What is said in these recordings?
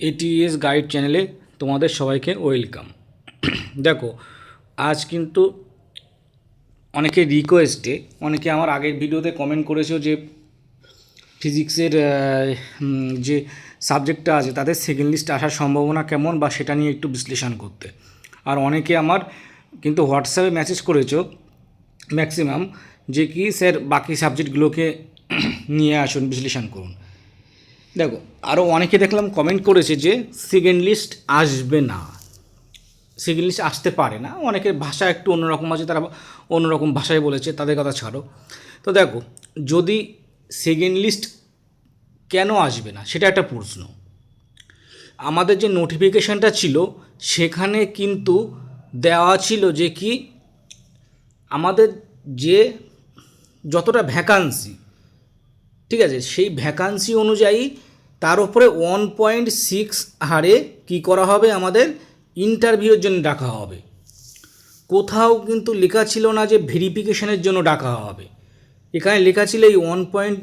ATS guide চ্যানেলে তোমাদের সবাইকে ওয়েলকাম দেখো, আজ কিন্তু অনেকে রিকোয়েস্টে অনেকে আমার আগের ভিডিওতে কমেন্ট করেছ যে ফিজিক্সের যে সাবজেক্টটা আছে, তাদের সেকেন্ড লিস্ট আসার সম্ভাবনা কেমন বা সেটা নিয়ে একটু বিশ্লেষণ করতে। আর অনেকে আমার কিন্তু হোয়াটসঅ্যাপে মেসেজ করেছ ম্যাক্সিমাম যে কি স্যার বাকি সাবজেক্টগুলোকে নিয়ে আসুন, বিশ্লেষণ করুন। দেখো আরও অনেকে দেখলাম কমেন্ট করেছে যে সেকেন্ড লিস্ট আসবে না। সেকেন্ড লিস্ট আসতে পারে না। অনেকের ভাষা একটু অন্যরকম আছে, তারা অন্যরকম ভাষায় বলেছে, তাদের কথা ছাড়ো। তো দেখো, যদি সেকেন্ড লিস্ট কেন আসবে না, সেটা একটা প্রশ্ন। আমাদের যে নোটিফিকেশানটা ছিল, সেখানে কিন্তু দেওয়া ছিল যে কি, আমাদের যে যতটা ভ্যাকান্সি ঠিক আছে? সেই ভ্যাকান্সি অনুযায়ী তার উপরে ওয়ান পয়েন্ট সিক্স হারে কী করা হবে? আমাদের ইন্টারভিউর জন্য ডাকা হবে। কোথাও কিন্তু লেখা ছিল না যে ভেরিফিকেশনের জন্য ডাকা হবে। এখানে লেখা ছিল এই ওয়ান পয়েন্ট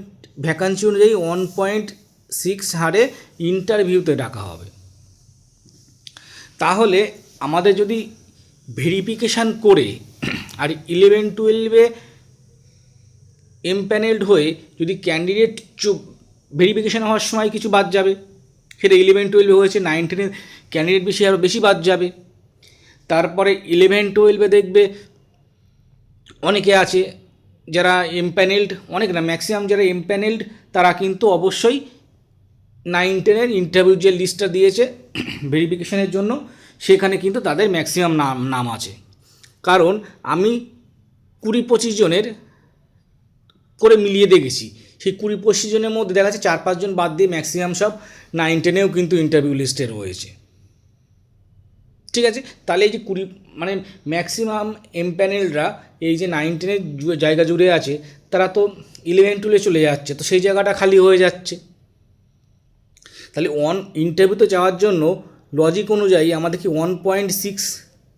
ভ্যাকান্সি অনুযায়ী ওয়ান পয়েন্ট সিক্স হারে ইন্টারভিউতে ডাকা হবে। তাহলে আমাদের যদি ভেরিফিকেশান করে, আর ইলেভেন টুয়েলভে এমপ্যানেলড হয়ে যদি ক্যান্ডিডেট ভেরিফিকেশান হওয়ার সময় কিছু বাদ যাবে। সেটা ইলেভেন টুয়েলভে হয়েছে নাইন টেনের ক্যান্ডিডেট বেশি আরও বেশি বাদ যাবে। তারপরে ইলেভেন টুয়েলভে দেখবে অনেকে আছে যারা এমপ্যানেলড, অনেক না ম্যাক্সিমাম যারা এমপ্যানেলড, তারা কিন্তু অবশ্যই নাইন টেনের ইন্টারভিউ যে লিস্টটা দিয়েছে ভেরিফিকেশনের জন্য, সেখানে কিন্তু তাদের ম্যাক্সিমাম নাম নাম আছে। কারণ আমি কুড়ি পঁচিশ জনের করে মিলিয়ে দেখেছি। সেই কুড়ি পঁচিশ জনের মধ্যে দেখা যাচ্ছে চার পাঁচজন বাদ দিয়ে ম্যাক্সিমাম সব নাইন টেনেও কিন্তু ইন্টারভিউ লিস্টে রয়েছে। ঠিক আছে? তাহলে এই যে কুড়ি মানে ম্যাক্সিমাম এমপ্যানেলরা এই যে নাইন টেনের জায়গা জুড়ে আছে, তারা তো ইলেভেন টুলে চলে যাচ্ছে, তো সেই জায়গাটা খালি হয়ে যাচ্ছে। তাহলে ওয়ান ইন্টারভিউতে যাওয়ার জন্য লজিক অনুযায়ী আমাদের কি ওয়ান পয়েন্ট সিক্স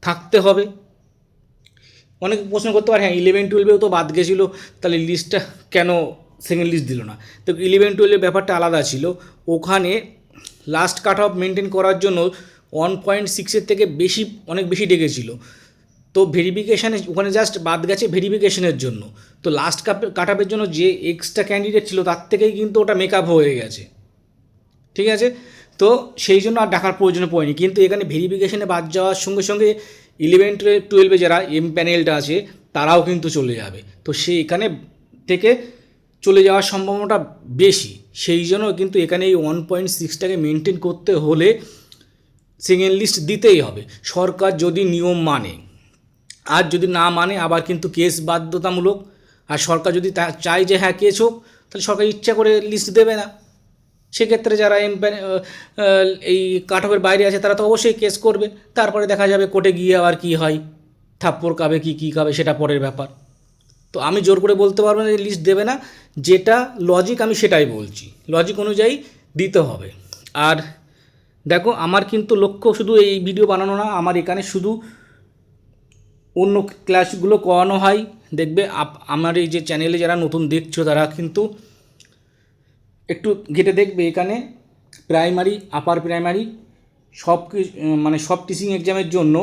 থাকতে হবে? অনেকে প্রশ্ন করতে পারে হ্যাঁ ইলেভেন টুয়েলভেও তো বাদ গেছিল, তাহলে লিস্টটা কেন সেকেন্ড লিস্ট দিল না? তো ইলেভেন টুয়েলভের ব্যাপারটা আলাদা ছিল। ওখানে লাস্ট কাট অফ মেনটেন করার জন্য ওয়ান পয়েন্ট সিক্সের থেকে বেশি, অনেক বেশি ডেকেছিল। তো ভেরিফিকেশানে ওখানে জাস্ট বাদ গেছে ভেরিফিকেশনের জন্য। তো লাস্ট কাপ কাট আপের জন্য যে এক্সট্রা ক্যান্ডিডেট ছিল, তার থেকেই কিন্তু ওটা মেকআপ হয়ে গেছে। ঠিক আছে? তো সেই জন্য আর ডাকার প্রয়োজন পড়েনি। কিন্তু এখানে ভেরিফিকেশানে বাদ যাওয়ার সঙ্গে সঙ্গে ইলেভেন টুয়েলভে যারা এম প্যানেলটা আছে, তারাও কিন্তু চলে যাবে। তো সে এখানে থেকে চলে যাওয়ার সম্ভাবনাটা বেশি। সেই জন্য কিন্তু এখানে এই ওয়ান পয়েন্ট সিক্সটাকে মেনটেন করতে হলে সেকেন্ড লিস্ট দিতেই হবে। সরকার যদি নিয়ম মানে আর যদি না মানে আবার কিন্তু কেস বাধ্যতামূলক। আর সরকার যদি চায় যে হ্যাঁ কেস হোক, তাহলে সরকার ইচ্ছা করে লিস্ট দেবে না। সেক্ষেত্রে যারা এম এই কাটকের বাইরে আছে, তারা তো অবশ্যই কেস করবে। তারপরে দেখা যাবে কোর্টে গিয়ে আবার কী হয়, থাপ্পড় কাবে কি, কী কাবে সেটা পরের ব্যাপার। তো আমি জোর করে বলতে পারব না যে লিস্ট দেবে না, যেটা লজিক আমি সেটাই বলছি। লজিক অনুযায়ী দিতে হবে। আর দেখো, আমার কিন্তু লক্ষ্য শুধু এই ভিডিও বানানো না, আমার এখানে শুধু অন্য ক্লাসগুলো করানো হয়। দেখবে আমার এই যে চ্যানেলে যারা নতুন দেখছ, তারা কিন্তু একটু ঘেটে দেখবে এখানে প্রাইমারি আপার প্রাইমারি সব মানে সব টিচিং এক্সামের জন্য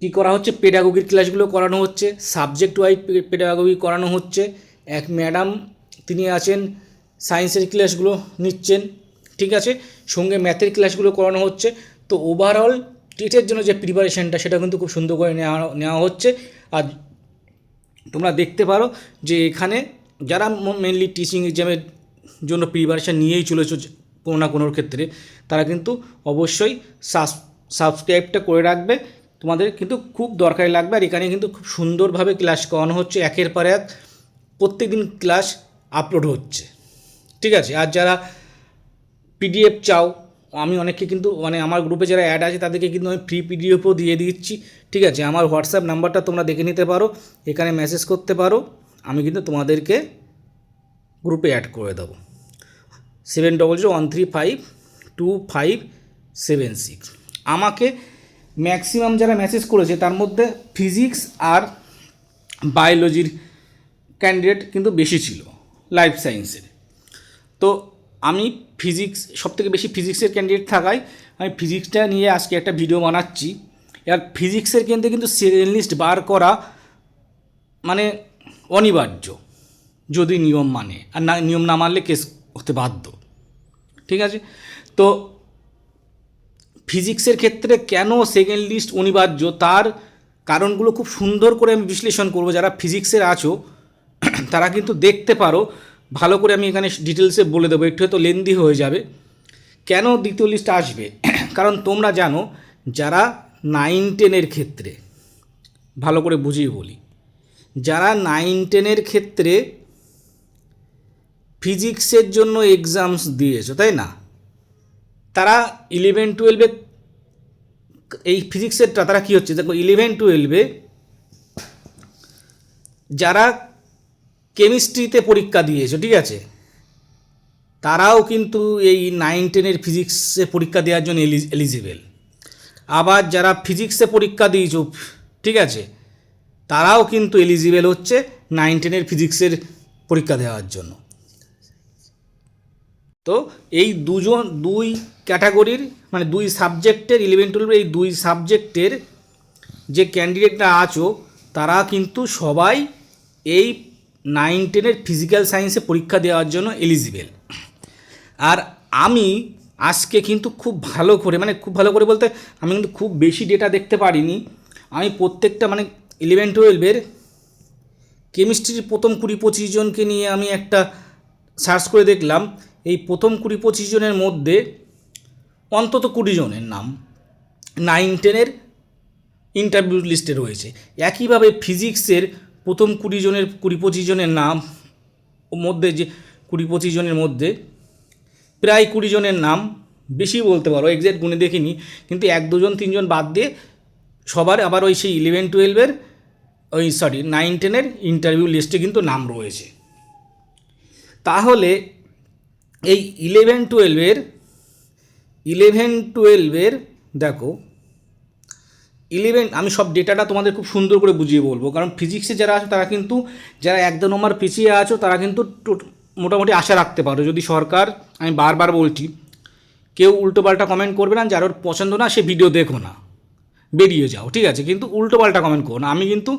কী করা হচ্ছে? পেডাগোগির ক্লাসগুলো করানো হচ্ছে সাবজেক্ট ওয়াইজ পেডাগোগি করানো হচ্ছে। এক ম্যাডাম তিনি আছেন সায়েন্সের ক্লাসগুলো নিচ্ছেন, ঠিক আছে? সঙ্গে ম্যাথের ক্লাসগুলো করানো হচ্ছে। তো ওভারঅল টেটের জন্য যে প্রিপারেশনটা সেটা কিন্তু খুব সুন্দর করে নেওয়া নেওয়া হচ্ছে। আর তোমরা দেখতে পারো যে এখানে যারা মেনলি টিচিং এক্সামের জন্য প্রিপারেশান নিয়েই চলেছো কোনো না কোনোর ক্ষেত্রে, তারা কিন্তু অবশ্যই সাবস্ক্রাইবটা করে রাখবে। তোমাদের কিন্তু খুব দরকারি লাগবে। আর এখানে কিন্তু খুব সুন্দরভাবে ক্লাস করানো হচ্ছে। একের পর এক প্রত্যেক দিন ক্লাস আপলোড হচ্ছে। ঠিক আছে? আর যারা পিডিএফ চাও, আমি অনেককে কিন্তু মানে আমার গ্রুপে যারা অ্যাড আছে, তাদেরকে কিন্তু আমি ফ্রি পিডিএফও দিয়ে দিচ্ছি। ঠিক আছে? আমার হোয়াটসঅ্যাপ নাম্বারটা তোমরা দেখে নিতে পারো। এখানে মেসেজ করতে পারো। আমি কিন্তু তোমাদেরকে গ্রুপে অ্যাড করে দেবো। Seven double zero one three five two five seven six আমাকে ম্যাক্সিমাম যারা মেসেজ করেছে, তার মধ্যে ফিজিক্স আর বায়োলজির ক্যান্ডিডেট কিন্তু বেশি ছিল লাইফ সায়েন্সের তো আমি ফিজিক্স সবথেকে বেশি ফিজিক্সের ক্যান্ডিডেট থাকায় আমি ফিজিক্সটা নিয়ে আজকে একটা ভিডিও বানাচ্ছি। এবার ফিজিক্সের কেন্দ্রে কিন্তু সেকেন্ড লিস্ট বার করা মানে অনিবার্য, যদি নিয়ম মানে। আর না, নিয়ম না মানলে কেস হতে বাধ্য। ঠিক আছে? তো ফিজিক্সের ক্ষেত্রে কেন সেকেন্ড লিস্ট অনিবার্য? তার কারণগুলো খুব সুন্দর করে আমি বিশ্লেষণ করব। যারা ফিজিক্সের আছো, তারা কিন্তু দেখতে পারো। ভালো করে আমি এখানে ডিটেলসে বলে দেবো। একটু হয়তো লেন্দি হয়ে যাবে। কেন দ্বিতীয় লিস্ট আসবে? কারণ তোমরা জানো, যারা নাইন টেনের ক্ষেত্রে, ভালো করে বুঝিয়ে বলি। যারা নাইন টেনের ক্ষেত্রে ফিজিক্সের জন্য এক্সামস দিয়েছ, তাই না? তারা ইলেভেন টুয়েলভে এই ফিজিক্সেরটা তারা কী হচ্ছে? দেখো ইলেভেন টুয়েলভে যারা কেমিস্ট্রিতে পরীক্ষা দিয়েছ, ঠিক আছে? তারাও কিন্তু এই নাইন টেনের ফিজিক্সে পরীক্ষা দেওয়ার জন্য এলিজিবেল আবার যারা ফিজিক্সে পরীক্ষা দিয়েছ, ঠিক আছে? তারাও কিন্তু এলিজিবেল হচ্ছে নাইন টেনের ফিজিক্সের পরীক্ষা দেওয়ার জন্য। তো এই দুজন, দুই ক্যাটাগরির মানে দুই সাবজেক্টের ইলেভেন টুয়েলভের এই দুই সাবজেক্টের যে ক্যান্ডিডেটরা আছো, তারা কিন্তু সবাই এই নাইন টেনের ফিজিক্যাল সায়েন্সে পরীক্ষা দেওয়ার জন্য এলিজিবেল আর আমি আজকে কিন্তু খুব ভালো করে মানে খুব ভালো করে বলতে আমি কিন্তু খুব বেশি ডেটা দেখতে পারিনি। আমি প্রত্যেকটা মানে ইলেভেন টুয়েলভের কেমিস্ট্রির প্রথম কুড়ি পঁচিশ জনকে নিয়ে আমি একটা সার্চ করে দেখলাম, এই প্রথম কুড়ি পঁচিশ জনের মধ্যে অন্তত কুড়ি জনের নাম নাইন টেনের ইন্টারভিউ লিস্টে রয়েছে। একইভাবে ফিজিক্সের প্রথম কুড়ি জনের, কুড়ি পঁচিশ জনের নাম মধ্যে যে কুড়ি পঁচিশ জনের মধ্যে প্রায় কুড়ি জনের নাম বেশি বলতে পারো এক্সাক্ট গুণে দেখিনি, কিন্তু এক দুজন, তিনজন বাদ দিয়ে সবার আবার ওই সেই ইলেভেন টুয়েলভের ওই সরি নাইন টেনের ইন্টারভিউ লিস্টে কিন্তু নাম রয়েছে। তাহলে এই ইলেভেন টুয়েলভের ইলেভেন টুয়েলভের দেখো ইলেভেন আমি সব ডেটাটা তোমাদের খুব সুন্দর করে বুঝিয়ে বলব, কারণ ফিজিক্সে যারা আছে তারা কিন্তু, যারা এক দু নম্বর পিছিয়ে আছো তারা কিন্তু মোটামুটি আশা রাখতে পারো। যদি সরকার, আমি বারবার বলছি, কেউ উল্টোপাল্টা কমেন্ট করবে না, যার ওর পছন্দ না, সে ভিডিও দেখো না। বেরিয়ে যাও, ঠিক আছে? কিন্তু উল্টোপাল্টা কমেন্ট করো না। আমি কিন্তু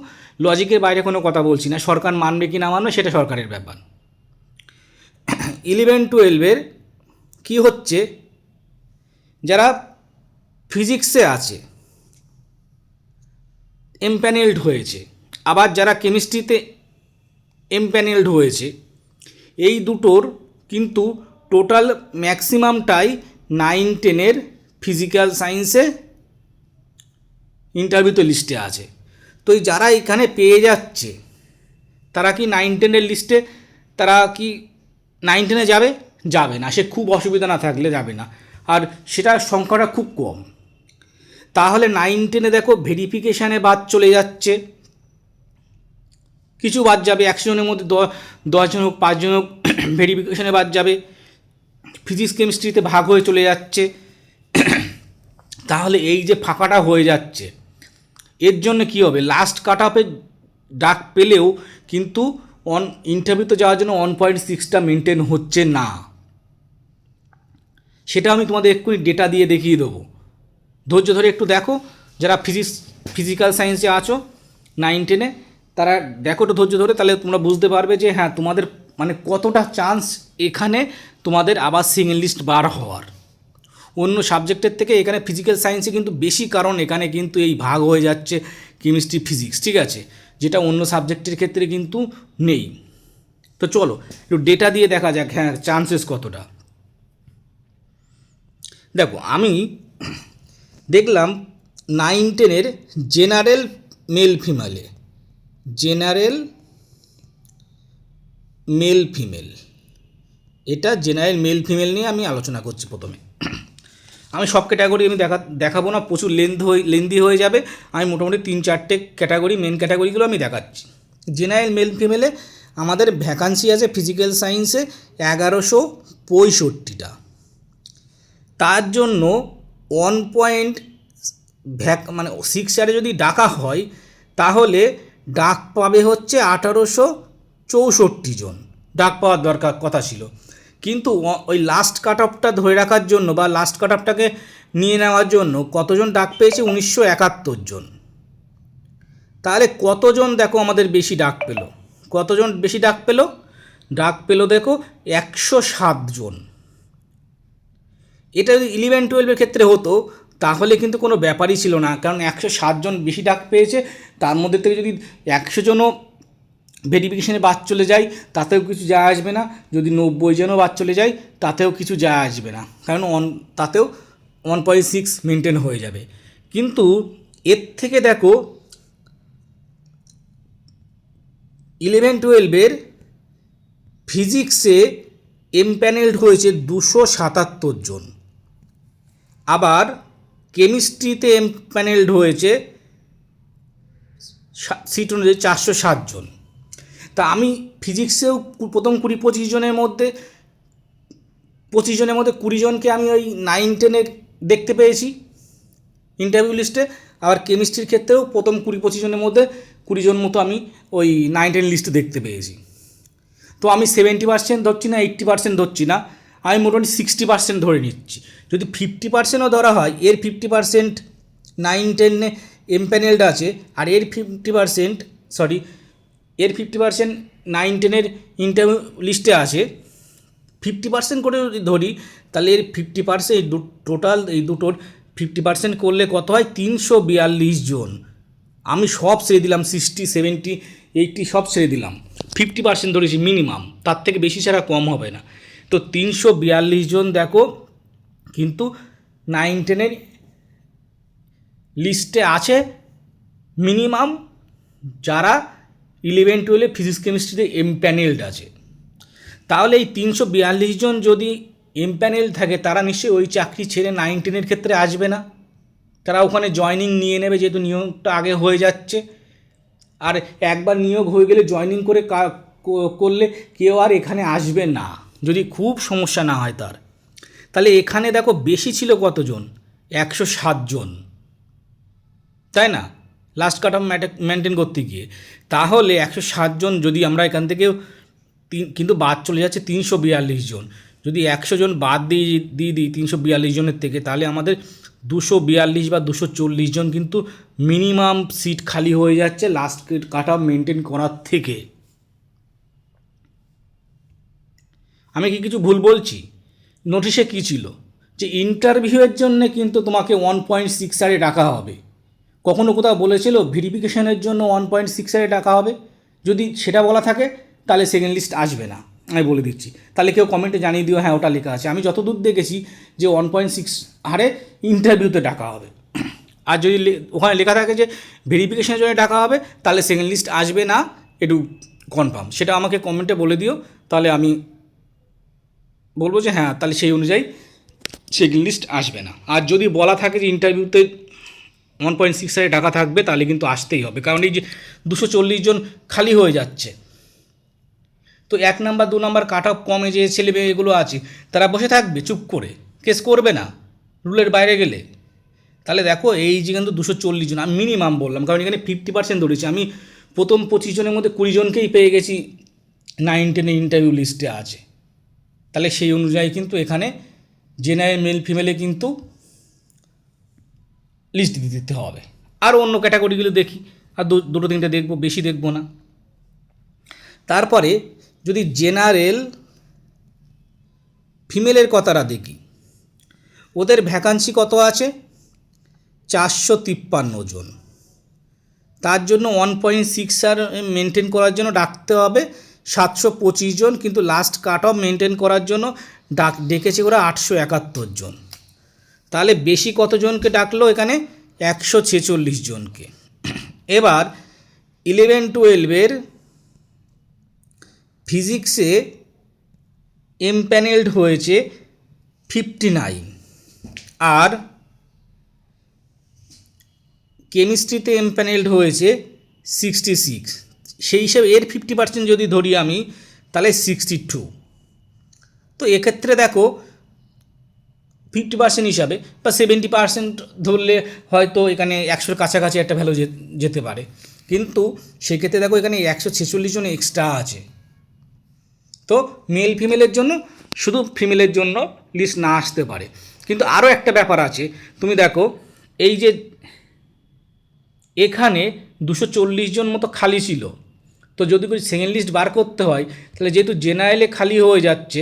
লজিকের বাইরে কোনো কথা বলছি না। সরকার মানবে কি না মানবে সেটা সরকারের ব্যাপার। ইলেভেন টুয়েলভের কী হচ্ছে? যারা ফিজিক্সে আছে এমপ্যানেলড হয়েছে, আবার যারা কেমিস্ট্রিতে এমপ্যানেলড হয়েছে, এই দুটোর কিন্তু টোটাল ম্যাক্সিমামটাই নাইন টেনের ফিজিক্যাল সায়েন্সে ইন্টারভিউতে লিস্টে আছে। তো যারা এখানে পেয়ে যাচ্ছে, তারা কি নাইন টেনের লিস্টে তারা কি নাইন টেনে যাবে? যাবে না। সে খুব অসুবিধা না থাকলে যাবে না। আর সেটার সংখ্যাটা খুব কম। তাহলে নাইন টেনে দেখো ভেরিফিকেশানে বাদ চলে যাচ্ছে। কিছু বাদ যাবে। একশো জনের মধ্যে দশজন হোক পাঁচজন হোক ভেরিফিকেশানে বাদ যাবে। ফিজিক্স কেমিস্ট্রিতে ভাগ হয়ে চলে যাচ্ছে। তাহলে এই যে ফাঁকাটা হয়ে যাচ্ছে এর জন্য কী হবে? লাস্ট কাট আপে ডাক পেলেও কিন্তু অন ইন্টারভিউতে যাওয়ার জন্য ওয়ান পয়েন্ট সিক্সটা মেনটেন হচ্ছে না। সেটা আমি তোমাদের এক্ষুনি ডেটা দিয়ে দেখিয়ে দেবো। ধৈর্য ধরে একটু দেখো, যারা ফিজিক্স ফিজিক্যাল সায়েন্সে আছো নাইন টেনে তারা দেখো একটু ধৈর্য ধরে, তাহলে তোমরা বুঝতে পারবে যে হ্যাঁ তোমাদের মানে কতটা চান্স এখানে তোমাদের আবার সিঙ্গেল লিস্ট বার হওয়ার। অন্য সাবজেক্টের থেকে এখানে ফিজিক্যাল সায়েন্সে কিন্তু বেশি, কারণ এখানে কিন্তু এই ভাগ হয়ে যাচ্ছে কেমিস্ট্রি ফিজিক্স ঠিক আছে? যেটা অন্য সাবজেক্টের ক্ষেত্রে কিন্তু নেই। তো চলো, একটু ডেটা দিয়ে দেখা যাক হ্যাঁ চান্সেস কতটা। দেখো, আমি দেখলাম নাইন টেনের জেনারেল মেল ফিমেলে জেনারেল মেল ফিমেল এটা জেনারেল মেল ফিমেল নিয়ে আমি আলোচনা করছি প্রথমে। আমি সব ক্যাটাগরি আমি দেখা দেখাবো না, প্রচুর লেন্থ হয়ে লেন্দি হয়ে যাবে। আমি মোটামুটি তিন চারটে ক্যাটাগরি মেন ক্যাটাগরিগুলো আমি দেখাচ্ছি। জেনারেল মেল ফিমেলে আমাদের ভ্যাকান্সি আছে ফিজিক্যাল সায়েন্সে এগারোশো পঁয়ষট্টিটা। তার জন্য ওয়ান পয়েন্ট ভ্যাক মানে সিক্স ইয়ারে যদি ডাকা হয়, তাহলে ডাক পাবে হচ্ছে আঠারোশো চৌষট্টি জন। ডাক পাওয়ার দরকার কথা ছিল। কিন্তু ওই লাস্ট কাট অফটা ধরে রাখার জন্য বা লাস্ট কাট অফটাকে নিয়ে নেওয়ার জন্য কতজন ডাক পেয়েছে? উনিশশো একাত্তর জন। তাহলে কতজন দেখো আমাদের বেশি ডাক পেল? কতজন বেশি ডাক পেল? ডাক পেল দেখো একশো সাত জন। এটা যদি ইলেভেন টুয়েলভের ক্ষেত্রে হতো, তাহলে কিন্তু কোনো ব্যাপারই ছিল না। কারণ একশো জন বেশি ডাক পেয়েছে, তার মধ্যে থেকে যদি একশো জনও ভেরিফিকেশনে বাদ চলে যায়, তাতেও কিছু যায় আসবে না। যদি নব্বই জনও বাদ চলে যায়, তাতেও কিছু যায় আসবে না। কারণ অন তাতেও ওয়ান পয়েন্ট সিক্স মেনটেন হয়ে যাবে। কিন্তু এর থেকে দেখো ইলেভেন টুয়েলভের ফিজিক্সে এম এমপ্যানেলড হয়েছে দুশো সাতাত্তর জন। আবার কেমিস্ট্রিতে এম এমপ্যানেলড হয়েছে সিট অনুযায়ী চারশো জন। তা আমি ফিজিক্সেও প্রথম কুড়ি, পঁচিশ জনের মধ্যে, পঁচিশ জনের মধ্যে কুড়ি জনকে আমি ওই নাইন টেনের দেখতে পেয়েছি ইন্টারভিউ লিস্টে আবার কেমিস্ট্রির ক্ষেত্রেও প্রথম কুড়ি, পঁচিশ জনের মধ্যে কুড়ি জন মতো আমি ওই নাইন টেন লিস্টে দেখতে পেয়েছি। তো আমি সেভেন্টি পার্সেন্ট ধরছি না এইট্টি পার্সেন্ট ধরছি না, আমি মোটামুটি সিক্সটি পার্সেন্ট ধরে নিচ্ছি। যদি ফিফটি পার্সেন্টও ধরা হয়, এর ফিফটি পার্সেন্ট নাইন টেনে এমপ্যানেলড আছে, আর এর ফিফটি পার্সেন্ট সরি এর ফিফটি পার্সেন্ট নাইন টেনের ইন্টারভিউ লিস্টে আছে। ফিফটি পার্সেন্ট করে যদি ধরি, তাহলে এর ফিফটি পার্সেন্ট এই টোটাল এই দুটোর ফিফটি পার্সেন্ট করলে কত হয়? তিনশো বিয়াল্লিশ জন। আমি সব ছেড়ে দিলাম সিক্সটি সেভেন্টি এইটটি সব ছেড়ে দিলাম। ফিফটি পার্সেন্ট ধরেছি মিনিমাম তার থেকে বেশি ছাড়া কম হবে না। তো তিনশো বিয়াল্লিশ জন দেখো, কিন্তু নাইন টেনের লিস্টে আছে মিনিমাম যারা ইলেভেন, টুয়েলভে ফিজিক্স কেমিস্ট্রিতে এমপ্যানেলড আছে। তাহলে এই তিনশো বিয়াল্লিশ জন যদি এম প্যানেল থাকে, তারা নিশ্চয়ই ওই চাকরি ছেড়ে নাইন টেনের ক্ষেত্রে আসবে না। তারা ওখানে জয়নিং নিয়ে নেবে, যেহেতু নিয়োগটা আগে হয়ে যাচ্ছে। আর একবার নিয়োগ হয়ে গেলে জয়নিং করে করলে কেউ আর এখানে আসবে না, যদি খুব সমস্যা না হয় তার। তাহলে এখানে দেখো বেশি ছিল কতজন? একশো জন। তাই না? লাস্ট কাট অফ মেনটেন করতে গিয়ে, তাহলে একশো জন যদি আমরা এখান তিন কিন্তু বাদ চলে যাচ্ছে তিনশো বিয়াল্লিশ জন। যদি একশো জন বাদ দিয়ে দিয়ে দিই তিনশো বিয়াল্লিশ জনের থেকে, তাহলে আমাদের দুশো বিয়াল্লিশ বা দুশো চল্লিশ জন কিন্তু মিনিমাম সিট খালি হয়ে যাচ্ছে লাস্ট কাট অফ মেনটেন করার থেকে। আমি কি কিছু ভুল বলছি? নোটিশে কী ছিল? যে ইন্টারভিউয়ের জন্য কিন্তু তোমাকে ওয়ান পয়েন্ট সিক্স আরে ডাকা হবে। কখনো কোথাও বলেছিল ভেরিফিকেশনের জন্য ওয়ান পয়েন্ট সিক্স আরে টাকা হবে। যদি সেটা বলা থাকে, তাহলে সেকেন্ড লিস্ট আসবে না। আমি বলে দিচ্ছি। তাহলে কেউ কমেন্টে জানিয়ে দিও হ্যাঁ ওটা লেখা আছে। আমি যতদূর দেখেছি যে ওয়ান পয়েন্ট সিক্স হারে ইন্টারভিউতে ডাকা হবে। আর যদি ওখানে লেখা থাকে যে ভেরিফিকেশনের জন্য টাকা হবে, তাহলে সেকেন্ড লিস্ট আসবে না। একটু কনফার্ম সেটা আমাকে কমেন্টে বলে দিও। তাহলে আমি বলব যে হ্যাঁ তাহলে সেই অনুযায়ী সেকেন্ড লিস্ট আসবে না। আর যদি বলা থাকে যে ইন্টারভিউতে ওয়ান পয়েন্ট সিক্স হাজার টাকা থাকবে, তাহলে কিন্তু আসতেই হবে। কারণ এই যে দুশো চল্লিশ জন খালি হয়ে যাচ্ছে। তো এক নাম্বার, দু নাম্বার কাট অফ কমে যে ছেলে মেয়েগুলো আছে, তারা বসে থাকবে চুপ করে। কেস করবে না। রুলের বাইরে গেলে। তাহলে দেখো, এই যে কিন্তু দুশো চল্লিশ জন, আমি মিনিমাম বললাম, কারণ এখানে ফিফটি পার্সেন্ট ধরেছি। আমি প্রথম পঁচিশ জনের মধ্যে কুড়ি জনকেই পেয়ে গেছি নাইন টেনে ইন্টারভিউ লিস্টে আছে। তাহলে সেই অনুযায়ী কিন্তু এখানে জেনারেল মেল ফিমেলে কিন্তু লিস্ট দিতে হবে। আর অন্য ক্যাটাগরিগুলো দেখি, আর দুটো তিনটে দেখব, বেশি দেখব না। তারপরে যদি জেনারেল ফিমেলের কথাটা দেখি, ওদের ভ্যাকান্সি কত আছে? চারশো তিপ্পান্ন জন। তার জন্য ওয়ান পয়েন্ট সিক্স আর মেনটেন করার জন্য ডাকতে হবে সাতশো পঁচিশ জন, কিন্তু লাস্ট কাট অফ মেনটেন করার জন্য ডাক ডেকেছে ওরা আটশো একাত্তর জন। তাহলে বেশি কতজনকে ডাকলো এখানে? একশো ছেচল্লিশ জনকে। এবার ইলেভেন টুয়েলভের ফিজিক্সে এমপ্যানেলড হয়েছে ফিফটি নাইন আর কেমিস্ট্রিতে এমপ্যানেলড হয়েছে সিক্সটি সিক্স সেই হিসেবে এর ফিফটি পার্সেন্ট যদি ধরি আমি, তাহলে সিক্সটি টু তো এক্ষেত্রে দেখো ফিফটি পার্সেন্ট হিসাবে বা সেভেন্টি পার্সেন্ট ধরলে হয়তো এখানে একশোর কাছাকাছি একটা ভ্যালু যেতে পারে। কিন্তু সেক্ষেত্রে দেখো এখানে একশো ছেচল্লিশ জন এক্সট্রা আছে। তো মেল ফিমেলের জন্য শুধু ফিমেলের জন্য লিস্ট না আসতে পারে। কিন্তু আরও একটা ব্যাপার আছে, তুমি দেখো এই যে এখানে দুশো চল্লিশ জন মতো খালি ছিল। তো যদি সেকেন্ড লিস্ট বার করতে হয়, তাহলে যেহেতু জেনারেলে খালি হয়ে যাচ্ছে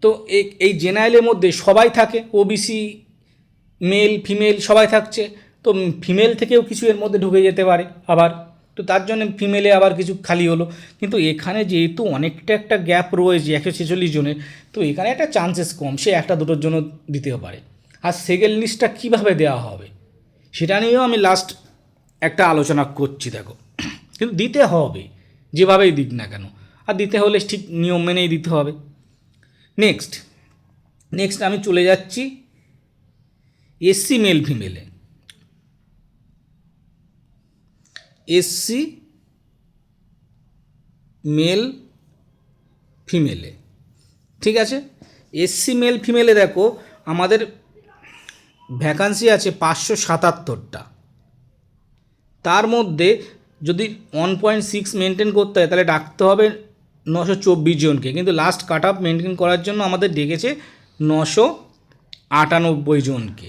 তো এই- জেনারেলের মধ্যে সবাই থাকে ওবিসি মেল ফিমেল সবাই থাকছে, তো ফিমেল থেকেও কিছু এর মধ্যে ঢুকে যেতে পারে আবার, তো তার জন্য ফিমেলে আবার কিছু খালি হলো। কিন্তু এখানে যেহেতু অনেকটা একটা গ্যাপ রয়েছে, একশো ছেচল্লিশ জনের, তো এখানে একটা চান্সেস কম, সে একটা দুটোর জন্য দিতে পারে। আর সেকেন্ড লিস্টটা কীভাবে দেওয়া হবে, সেটা নিয়েও আমি লাস্ট একটা আলোচনা করছি, দেখো। কিন্তু দিতে হবে, যেভাবেই দিক না কেন। আর দিতে হলে ঠিক নিয়ম মেনেই দিতে হবে। নেক্সট নেক্সট আমি চলে যাচ্ছি এসসি মেল ফিমেলে এসসি মেল ফিমেলে ঠিক আছে? এসসি মেল ফিমেলে দেখো, আমাদের ভ্যাকান্সি আছে পাঁচশো সাতাত্তরটা। তার মধ্যে যদি ওয়ান পয়েন্ট সিক্স মেনটেন করতে হয়, তাহলে ডাকতে হবে নশো চব্বিশ জনকে। কিন্তু লাস্ট কাট আপ মেনটেন করার জন্য আমাদের ডেকেছে নশো আটানব্বই জনকে।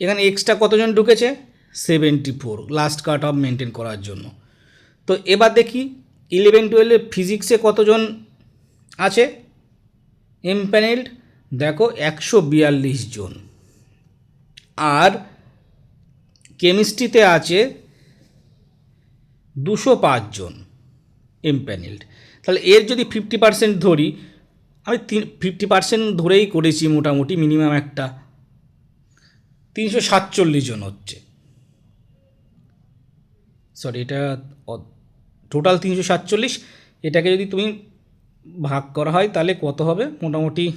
এখানে এক্সট্রা কতজন ঢুকেছে? Seventy four last cut off maintain করার জন্য। তো এবার দেখি ইলেভেন টুয়েলভে ফিজিক্সে কতজন আছে? এমপ্যানেলড দেখো, একশো বিয়াল্লিশ জন। আর কেমিস্ট্রিতে আছে দুশো পাঁচজন এমপ্যানেলড তাহলে এর যদি ফিফটি পার্সেন্ট ধরি, আমি তিন ফিফটি পার্সেন্ট ধরেই করেছি মোটামুটি মিনিমাম একটা। তিনশো সাতচল্লিশ জন হচ্ছে। সরি এটা টোটাল তিনশো সাতচল্লিশ। এটাকে যদি তুমি ভাগ করা হয়, তাহলে কত হবে? মোটামুটি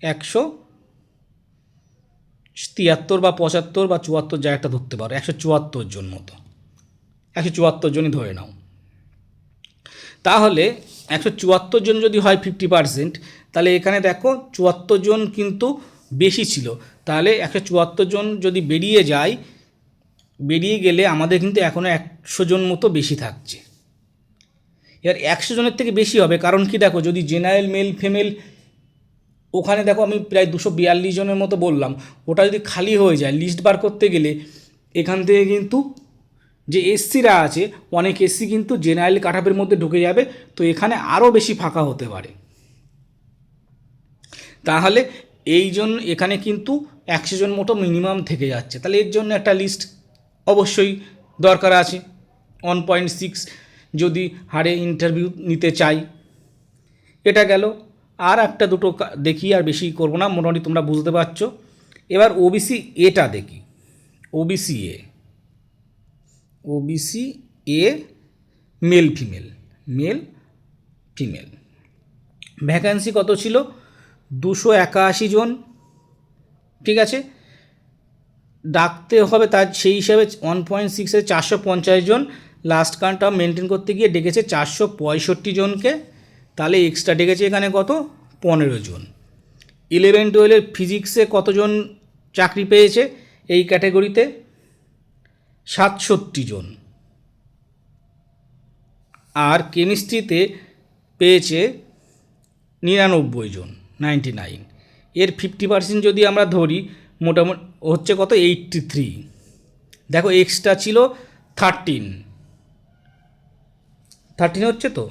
একশো তিয়াত্তর বা পঁচাত্তর বা চুয়াত্তর জায়গাটা ধরতে পারো। একশো চুয়াত্তর জন মতো। একশো চুয়াত্তর জনই ধরে নাও। তাহলে একশো চুয়াত্তর জন যদি হয় ফিফটি পার্সেন্ট তাহলে এখানে দেখো চুয়াত্তর জন কিন্তু বেশি ছিল। তাহলে একশো চুয়াত্তর জন যদি বেরিয়ে যায়, বেরিয়ে গেলে আমাদের কিন্তু এখনও একশো জন মতো বেশি থাকছে। এবার একশো জনের থেকে বেশি হবে, কারণ কি দেখো যদি জেনারেল মেল ফিমেল ওখানে দেখো আমি প্রায় দুশো বিয়াল্লিশ জনের মতো বললাম, ওটা যদি খালি হয়ে যায় লিস্ট বার করতে গেলে, এখান থেকে কিন্তু যে এসসিরা আছে, অনেক এসসি কিন্তু জেনারেল কাঠাপের মধ্যে ঢুকে যাবে, তো এখানে আরও বেশি ফাঁকা হতে পারে। তাহলে এই জন্য এখানে কিন্তু একশো জন মতো মিনিমাম থেকে যাচ্ছে। তাহলে এর জন্য একটা লিস্ট অবশ্যই দরকার আছে। ওয়ান পয়েন্ট সিক্স যদি হারে ইন্টারভিউ নিতে চাই। এটা গেল। আর একটা দুটো দেখি আর বেশি করব না, মোটামুটি তোমরা বুঝতে পারছ। এবার ওবিসি এটা দেখি। OBC A OBC A male female male female vacancy কত ছিল? দুশো একাশি জন। ঠিক আছে? ডাকতে হবে তার সেই হিসাবে ওয়ান পয়েন্ট সিক্সে চারশো পঞ্চাশ জন। লাস্ট কাউন্টটা মেনটেন করতে গিয়ে ডেকেছে চারশো পঁয়ষট্টি জনকে। তাহলে এক্সট্রা ডেকেছে এখানে কত? পনেরো জন। ইলেভেন টুয়েলভের ফিজিক্সে কতজন চাকরি পেয়েছে এই ক্যাটাগরিতে সাতষট্টি জন। আর কেমিস্ট্রিতে পেয়েছে নিরানব্বই জন নাইনটি নাইন এর ফিফটি পার্সেন্ট যদি আমরা ধরি, মোটামুটি হচ্ছে কত? এইটটি থ্রি দেখো এক্সট্রা ছিল থার্টিন থার্টিন হচ্ছে তো?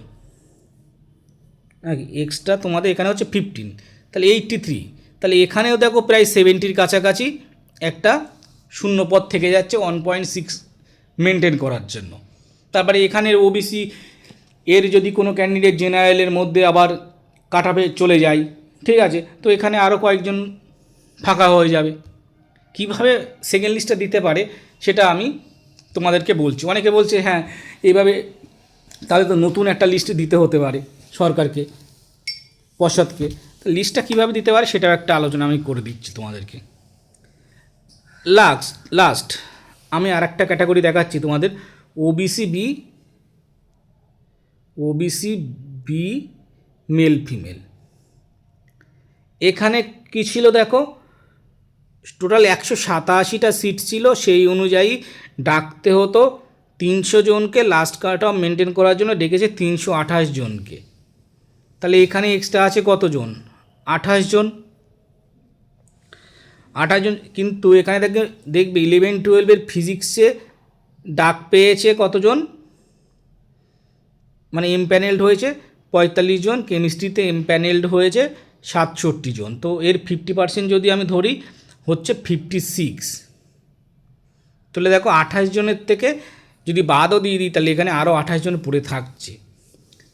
এক্সট্রা তোমাদের এখানে হচ্ছে ফিফটিন তাহলে এইটটি থ্রি তাহলে এখানেও দেখো প্রায় সেভেন্টির কাছাকাছি একটা শূন্য পদ থেকে যাচ্ছে ওয়ান পয়েন্ট সিক্স মেনটেন করার জন্য। তারপরে এখানের ওবিসি এর যদি কোনো ক্যান্ডিডেট জেনারেলের মধ্যে আবার কাটাবে চলে যায়, ঠিক আছে? তো এখানে আরও কয়েকজন ফাঁকা হয়ে যাবে। কীভাবে সেকেন্ড লিস্টটা দিতে পারে সেটা আমি তোমাদেরকে বলছি। অনেকে বলছে হ্যাঁ এইভাবে তাহলে তো নতুন একটা লিস্ট দিতে হতে পারে সরকারকে, পর্ষদকে। লিস্টটা কীভাবে দিতে পারে সেটাও একটা আলোচনা আমি করে দিচ্ছি তোমাদেরকে। লাস্ট লাস্ট আমি আর একটা ক্যাটাগরি দেখাচ্ছি তোমাদের। OBC B OBC B male female এখানে কি ছিল দেখো? টোটাল একশো সাতাশিটা সিট ছিল। সেই অনুযায়ী ডাকতে হতো তিনশো জনকে। লাস্ট কাট অফ মেনটেন করার জন্য ডেকেছে তিনশো আঠাশ জনকে। তাহলে এখানে এক্সট্রা আছে কতজন? আঠাশ জন। আঠাশ জন, কিন্তু এখানে দেখবে দেখবে ইলেভেন টুয়েলভের ফিজিক্সে ডাক পেয়েছে কতজন? মানে এমপ্যানেলড হয়েছে পঁয়তাল্লিশ জন কেমিস্ট্রিতে এমপ্যানেলড হয়েছে সাতষট্টি জন। তো এর ফিফটি পার্সেন্ট যদি আমি ধরি, হচ্ছে ফিফটি সিক্স তাহলে দেখো আঠাশ জনের থেকে যদি বাদও দিয়ে দিই, তাহলে এখানে আরও আঠাশ জন পড়ে থাকছে।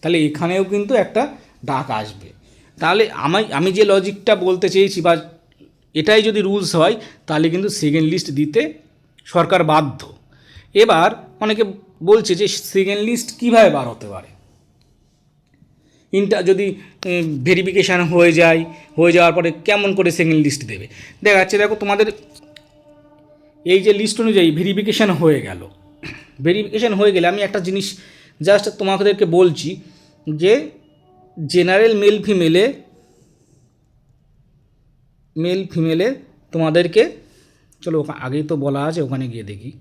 তাহলে এখানেও কিন্তু একটা ডাক আসবে। তাহলে আমি আমি যে লজিকটা বলতে চেয়েছি বা এটাই যদি রুলস হয়, তাহলে কিন্তু সেকেন্ড লিস্ট দিতে সরকার বাধ্য। এবার অনেকে বলছে যে সেকেন্ড লিস্ট কীভাবে বার হতে পারে? ইন্টার যদি ভেরিফিকেশান হয়ে যায়, হয়ে যাওয়ার পরে কেমন করে সেকেন্ড লিস্ট দেবে? দেখা যাচ্ছে, দেখো তোমাদের এই যে লিস্ট অনুযায়ী ভেরিফিকেশান হয়ে গেল। ভেরিফিকেশান হয়ে গেলে আমি একটা জিনিস জাস্ট তোমাদেরকে বলছি যে জেনারেল মেল ফিমেলে মেল ফিমেলে তোমাদেরকে, চলো আগেই তো বলা আছে, ওখানে গিয়ে দেখি।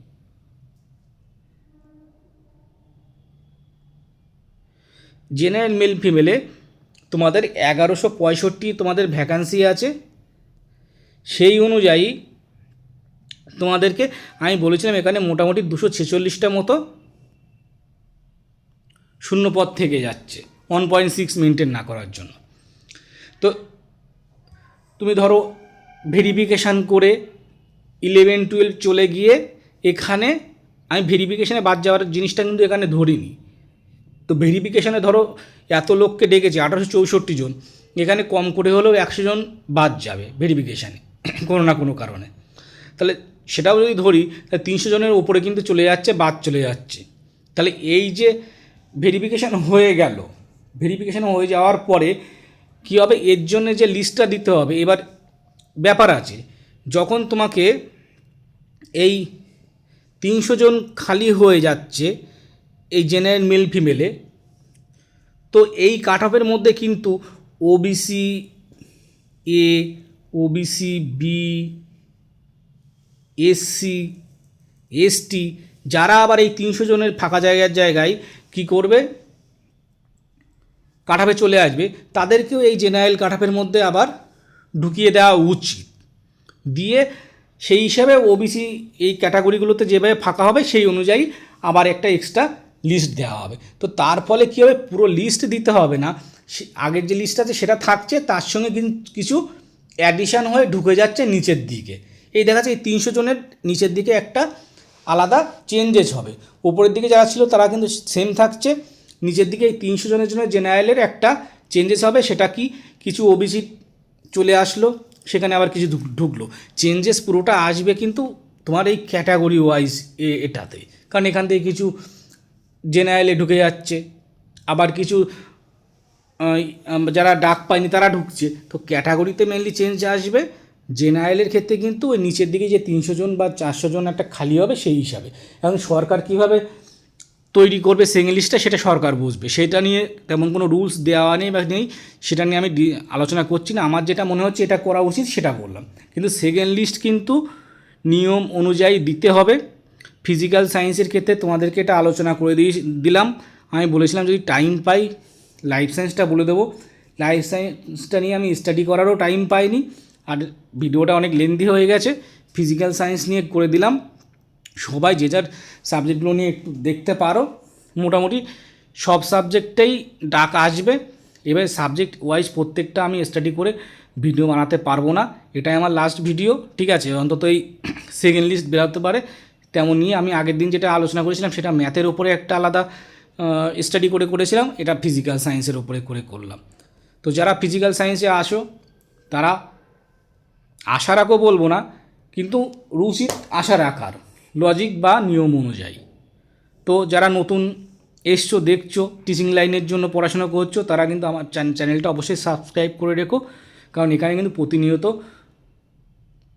জেনারেল মেল ফিমেলে তোমাদের এগারোশো পঁয়ষট্টি তোমাদের ভ্যাকান্সি আছে। সেই অনুযায়ী তোমাদেরকে আমি বলেছিলাম এখানে মোটামুটি দুশো ছেচল্লিশটা মতো শূন্য পদ থেকে যাচ্ছে ওয়ান পয়েন্ট সিক্স মেনটেন না করার জন্য। তো তুমি ধরো ভেরিফিকেশান করে ইলেভেন টুয়েলভ চলে গিয়ে এখানে আমি ভেরিফিকেশানে বাদ যাওয়ার জিনিসটা কিন্তু এখানে ধরিনি। তো ভেরিফিকেশানে ধরো এত লোককে ডেকেছে, আঠারোশো চৌষট্টি জন, এখানে কম করে হলেও একশো জন বাদ যাবে ভেরিফিকেশানে কোনো না কোনো কারণে। তাহলে সেটাও যদি ধরি, তাহলে তিনশো জনের ওপরে কিন্তু চলে যাচ্ছে, বাদ চলে যাচ্ছে। তাহলে এই যে ভেরিফিকেশান হয়ে গেল ভেরিফিকেশান হয়ে যাওয়ার পরে কী হবে? এর জন্য যে লিস্টটা দিতে হবে, এবার ব্যাপার আছে, যখন তোমাকে এই তিনশো জন খালি হয়ে যাচ্ছে, এই জেনারেল মেল ফিমেলে তো এই কাট অফের মধ্যে কিন্তু OBC A OBC B SC ST যারা আবার এই তিনশো জনের ফাঁকা জায়গার জায়গায় কি করবে? কাঠাপে চলে আসবে, তাদেরকেও এই জেনারেল কাঠাপের মধ্যে আবার ঢুকিয়ে দেওয়া উচিত। দিয়ে সেই হিসাবে ওবিসি এই ক্যাটাগরিগুলোতে যেভাবে ফাঁকা হবে, সেই অনুযায়ী আবার একটা এক্সট্রা লিস্ট দেওয়া হবে। তো তার ফলে কী হবে, পুরো লিস্ট দিতে হবে না। আগের যে লিস্ট আছে, সেটা থাকছে, তার সঙ্গে কিন্তু কিছু অ্যাডিশান হয়ে ঢুকে যাচ্ছে নিচের দিকে। এই দেখা যাচ্ছে এই তিনশো জনের নিচের দিকে একটা আলাদা চেঞ্জেস হবে। উপরের দিকে যারা ছিল, তারা কিন্তু সেম থাকছে। নিচের দিকে এই তিনশো জনের জন্য জেনারেলের একটা চেঞ্জেস হবে, সেটা কি? কিছু ওবিসি চলে আসলো, সেখানে আবার কিছু ঢুকলো। চেঞ্জেস পুরোটা আসবে কিন্তু তোমার এই ক্যাটাগরি ওয়াইজ এটাতে। কারণ এখান থেকে কিছু জেনারেলে ঢুকে যাচ্ছে, আবার কিছু যারা ডাক পায়নি তারা ঢুকছে। তো ক্যাটাগরিতে মেনলি চেঞ্জ আসবে। জেনারেলের ক্ষেত্রে কিন্তু ওই নিচের দিকে যে তিনশো জন বা চারশো জন একটা খালি হবে, সেই হিসাবে। এখন সরকার কীভাবে তৈরি করবে সেকেন্ড লিস্টটা সেটা সরকার বুঝবে। সেটা নিয়ে তেমন কোনো রুলস দেওয়া নেই বা নেই, সেটা নিয়ে আমি আলোচনা করছি না। আমার যেটা মনে হচ্ছে এটা করা উচিত, সেটা বললাম কিন্তু সেকেন্ড লিস্ট কিন্তু নিয়ম অনুযায়ী দিতে হবে। ফিজিক্যাল সায়েন্সের ক্ষেত্রে তোমাদেরকে এটা আলোচনা করে দিয়ে দিলাম। আমি বলেছিলাম যদি টাইম পাই, লাইফ সায়েন্সটা বলে দেবো। লাইফ সায়েন্সটা নিয়ে আমি স্টাডি করারও টাইম পাইনি। আর ভিডিওটা অনেক লেন্দি হয়ে গেছে। ফিজিক্যাল সায়েন্স নিয়ে করে দিলাম। সবাই যে যার সাবজেক্টগুলো নিয়ে একটু দেখতে পারো, মোটামুটি সব সাবজেক্টেই ডাক আসবে। এবার সাবজেক্ট ওয়াইজ প্রত্যেকটা আমি স্টাডি করে ভিডিও বানাতে পারব না। এটাই আমার লাস্ট ভিডিও ঠিক আছে? অন্তত এই সেকেন্ড লিস্ট বেরোতে পারে। তেমন নিয়ে আমি আগের দিন যেটা আলোচনা করেছিলাম, সেটা ম্যাথের ওপরে একটা আলাদা স্টাডি করে করেছিলাম। এটা ফিজিক্যাল সায়েন্সের ওপরে করে করলাম। তো যারা ফিজিক্যাল সায়েন্সে আসো, তারা আশা রাখো বলব না, কিন্তু রুচিত আশা রাখার। লজিক বা নিয়ম অনুযায়ী। তো যারা নতুন এসছো, দেখছ টিচিং লাইনের জন্য পড়াশোনা করছ, তারা কিন্তু আমার চ্যান- চ্যানেলটা অবশ্যই সাবস্ক্রাইব করে রেখো। কারণ এখানে কিন্তু প্রতিনিয়ত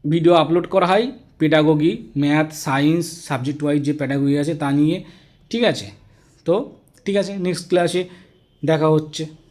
ভিডিও আপলোড করা হয় pedagogy math science subject wise যে প্যাডাগোগি আছে তা নিয়ে। ঠিক আছে? তো, ঠিক আছে নেক্সট ক্লাসে দেখা হচ্ছে।